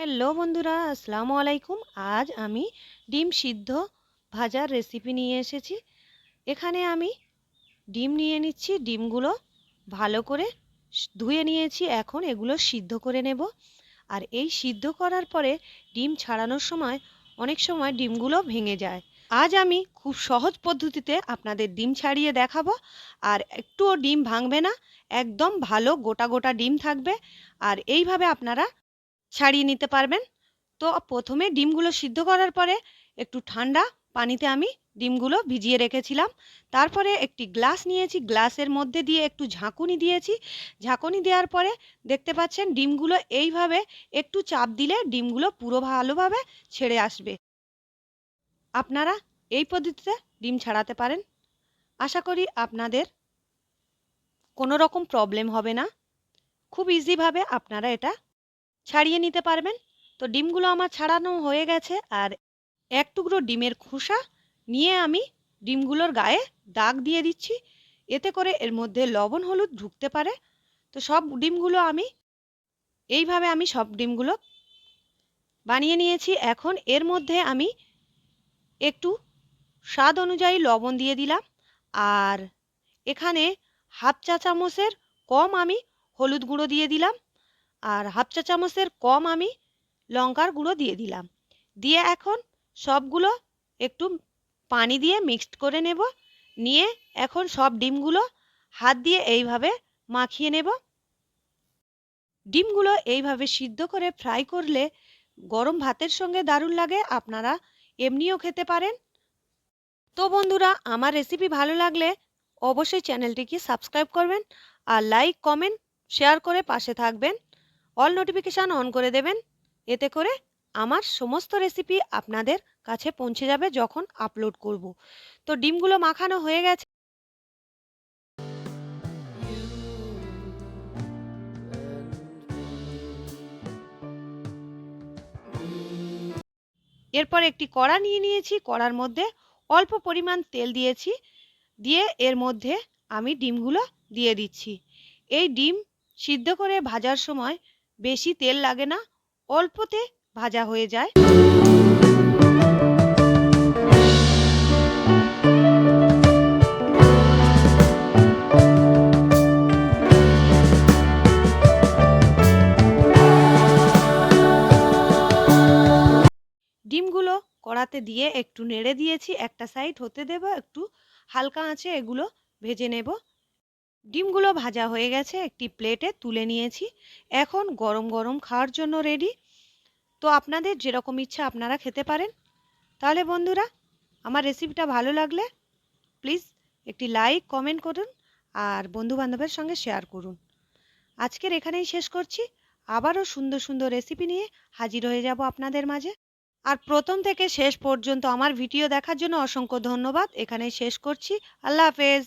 Hello বন্ধুরা, আসসালামু আলাইকুম। আজ আমি ডিম সিদ্ধ ভাজার রেসিপি নিয়ে এসেছি। এখানে আমি ডিম নিয়ে নিচ্ছি, ডিমগুলো ভালো করে ধুয়ে নিয়েছি। এখন এগুলো সিদ্ধ করে নেব। আর এই সিদ্ধ করার পরে ডিম ছাড়ানোর সময় অনেক সময় ডিমগুলো ভেঙে যায়। আজ আমি খুব সহজ পদ্ধতিতে আপনাদের ডিম ছাড়িয়ে দেখাবো। আর একটুও ডিম ভাঙবে না, একদম ভালো গোটা গোটা ডিম থাকবে। আর এইভাবে আপনারা ছাড়িয়ে নিতে পারবেন। তো প্রথমে ডিমগুলো সিদ্ধ করার পরে একটু ঠান্ডা পানিতে আমি ডিমগুলো ভিজিয়ে রেখেছিলাম। তারপরে একটি গ্লাস নিয়েছি, গ্লাসের মধ্যে দিয়ে একটু ঝাঁকুনি দিয়েছি। ঝাঁকুনি দেওয়ার পরে দেখতে পাচ্ছেন ডিমগুলো এইভাবে একটু চাপ দিলে ডিমগুলো পুরো ভালোভাবে ছেড়ে আসবে। আপনারা এই পদ্ধতিতে ডিম ছাড়াতে পারেন। আশা করি আপনাদের কোনো রকম প্রবলেম হবে না। খুব ইজিভাবে আপনারা এটা ছাড়িয়ে নিতে পারবেন। তো ডিমগুলো আমার ছাড়ানো হয়ে গেছে আর এক টুকরো ডিমের খোসা নিয়ে আমি ডিমগুলোর গায়ে দাগ দিয়ে দিচ্ছি। এতে করে এর মধ্যে লবণ, হলুদ ঢুকতে পারে। তো সব ডিমগুলো আমি এইভাবে আমি সব ডিমগুলো বানিয়ে নিয়েছি। এখন এর মধ্যে আমি একটু স্বাদ অনুযায়ী লবণ দিয়ে দিলাম। আর এখানে হাফ চা চামচের কম আমি হলুদ গুঁড়ো দিয়ে দিলাম। আর হাফ চা চামচের কম আমি লঙ্কার গুঁড়ো দিয়ে দিলাম। দিয়ে এখন সবগুলো একটু পানি দিয়ে মিক্সড করে নেব। নিয়ে এখন সব ডিমগুলো হাত দিয়ে এইভাবে মাখিয়ে নেব। ডিমগুলো এইভাবে সিদ্ধ করে ফ্রাই করলে গরম ভাতের সঙ্গে দারুণ লাগে, আপনারা এমনিও খেতে পারেন। তো বন্ধুরা, আমার রেসিপি ভালো লাগলে অবশ্যই চ্যানেলটিকে সাবস্ক্রাইব করবেন আর লাইক কমেন্ট শেয়ার করে পাশে থাকবেন। অল নোটিফিকেশান অন করে দেবেন। এতে করে আমার সমস্ত রেসিপি আপনাদের কাছে পৌঁছে যাবে যখন আপলোড করব। তো ডিমগুলো মাখানো হয়ে গেছে। এরপর একটি কড়া নিয়ে নিয়েছি। কড়ার মধ্যে অল্প পরিমাণ তেল দিয়েছি। দিয়ে এর মধ্যে আমি ডিমগুলো দিয়ে দিচ্ছি। এই ডিম সিদ্ধ করে ভাজার সময় বেশি তেল লাগে না, অল্পতে ভাজা হয়ে যায়। ডিমগুলো কড়াতে দিয়ে একটু নেড়ে দিয়েছি, একটা সাইড হতে দেব, একটু হালকা আঁচে এগুলো ভেজে নেব। ডিমগুলো ভাজা হয়ে গেছে, একটি প্লেটে তুলে নিয়েছি। এখন গরম গরম খাওয়ার জন্য রেডি তো আপনাদের যেরকম ইচ্ছা আপনারা খেতে পারেন। তাহলে বন্ধুরা, আমার রেসিপিটা ভালো লাগলে প্লিজ একটি লাইক কমেন্ট করুন আর বন্ধু বান্ধবের সঙ্গে শেয়ার করুন। আজকের এখানেই শেষ করছি। আবারও সুন্দর সুন্দর রেসিপি নিয়ে হাজির হয়ে যাব আপনাদের মাঝে। আর প্রথম থেকে শেষ পর্যন্ত আমার ভিডিও দেখার জন্য অসংখ্য ধন্যবাদ। এখানেই শেষ করছি। আল্লাহ হাফেজ।